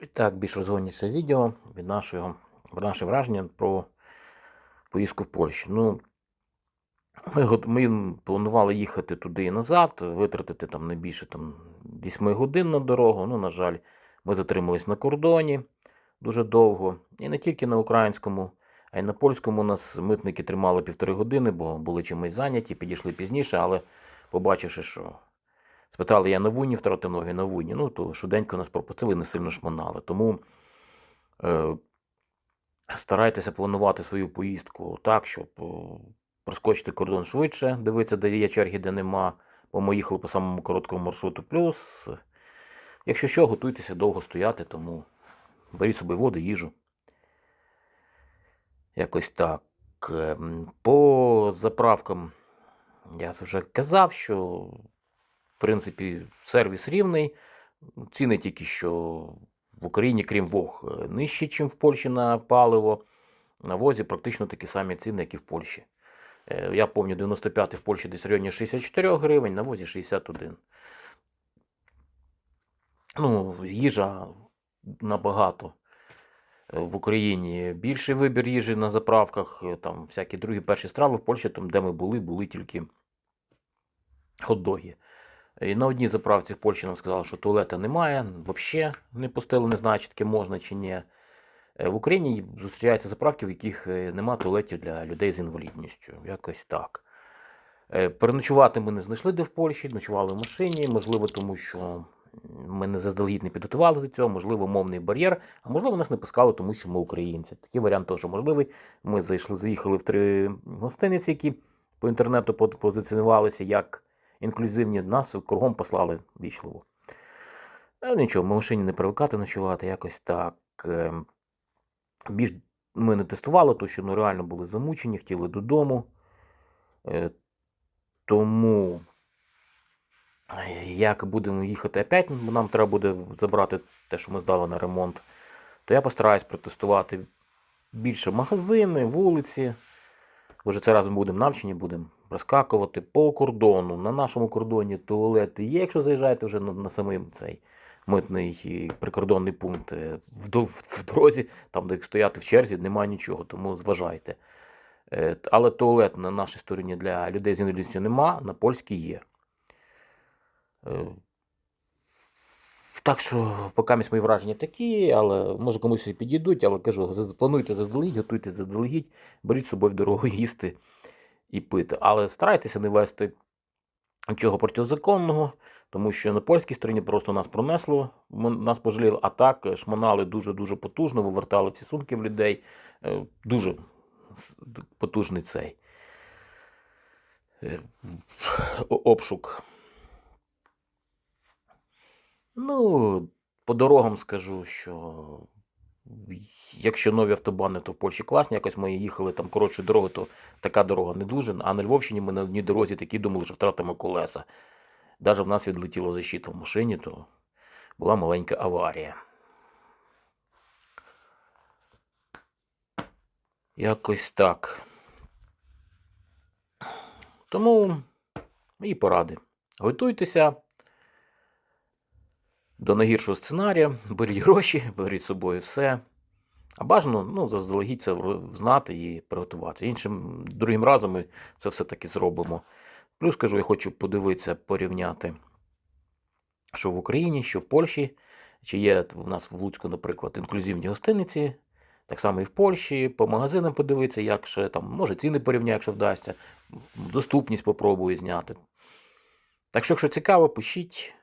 І так, більш розгорніше відео від нашого, про наше враження про поїздку в Польщу. Ну, ми, ми планували їхати туди і назад, витратити там не більше там, 8 годин на дорогу. Ну, на жаль, ми затримались на кордоні дуже довго. І не тільки на українському, а й на польському нас митники тримали півтори години, бо були чимось зайняті, підійшли пізніше, але побачивши, що спитали я на вуні, втратив ноги на вуні, ну то швиденько нас пропустили, не сильно шмонали. Тому е, старайтеся планувати свою поїздку так, щоб е, проскочити кордон швидше, дивитися, де є черги, де нема. Бо ми їхали по самому короткому маршруту. Плюс, якщо що, готуйтеся довго стояти, тому беріть з собою воду, їжу. Якось так. Ем, По заправкам я вже казав, що в принципі сервіс рівний. Ціни тільки що в Україні, крім Вог, е, нижчі, ніж в Польщі на паливо. На возі практично такі самі ціни, як і в Польщі. Е, Я пам'ятаю, 95 в Польщі десь в районі 64 гривень, на возі 61. Ну, їжа набагато. Е, В Україні більший вибір їжі на заправках, там всякі другі перші страви в Польщі, там, де ми були, були тільки хот-доги. І на одній заправці в Польщі нам сказали, що туалета немає, взагалі не пустили, не знаю, чи таке можна чи ні. Е, В Україні зустрічаються заправки, в яких е, нема туалетів для людей з інвалідністю. Якось так. Е, Переночувати ми не знайшли де в Польщі, ночували в машині, можливо, тому що ми не заздалегідь не підготувалися до цього, можливо, мовний бар'єр, а можливо, нас не пускали, тому що ми українці. Такий варіант теж можливий. Ми зайшли, заїхали в три гостиниці, які по інтернету позиціонувалися як інклюзивні, нас кругом послали вічливо. А нічого, ми в машині не привикати ночувати, якось так. Ем, Більш ми не тестували, тому що ну, реально були замучені, хотіли додому. Е, Тому, як будемо їхати опять, нам треба буде забрати те, що ми здали на ремонт, то я постараюсь протестувати більше магазини, вулиці. Вже це разом будемо навчені, будемо розкакувати по кордону. На нашому кордоні туалети є, якщо заїжджаєте вже на, на самий цей митний прикордонний пункт. е, В, в, в дорозі, там, де стояти в черзі, немає нічого, тому зважайте. Е, Але туалет на нашій стороні для людей з інвалідністю нема, на польській є. Так що, поки мої враження такі, але може комусь і підійдуть, але кажу, плануйте заздалегідь, готуйте заздалегідь, беріть з собою в дорогу їсти і пити. Але старайтеся не вести нічого протизаконного, тому що на польській стороні просто нас пронесло, нас пожаліли, а так шмонали дуже-дуже потужно, вивертали ці сумки в людей. Е, Дуже потужний цей е, обшук. Ну, по дорогам скажу, що якщо нові автобани, то в Польщі класні. Якось ми їхали там коротшою дорогою, то така дорога не дуже. А на Львовщині ми на одній дорозі такі думали, що втратимо колеса. Навіть в нас відлетіла защита в машині, то була маленька аварія. Якось так. Тому мої поради. Готуйтеся до найгіршого сценарія, беріть гроші, беріть з собою все. А бажано ну, заздалегідь це знати і приготуватися. Іншим другим разом ми це все-таки зробимо. Плюс кажу, я хочу подивитися, порівняти, що в Україні, що в Польщі, чи є в нас в Луцьку, наприклад, інклюзивні гостиниці, так само і в Польщі, по магазинам подивитися, як ще там, може ціни порівняю, якщо вдасться, доступність попробую зняти. Так що, якщо цікаво, пишіть,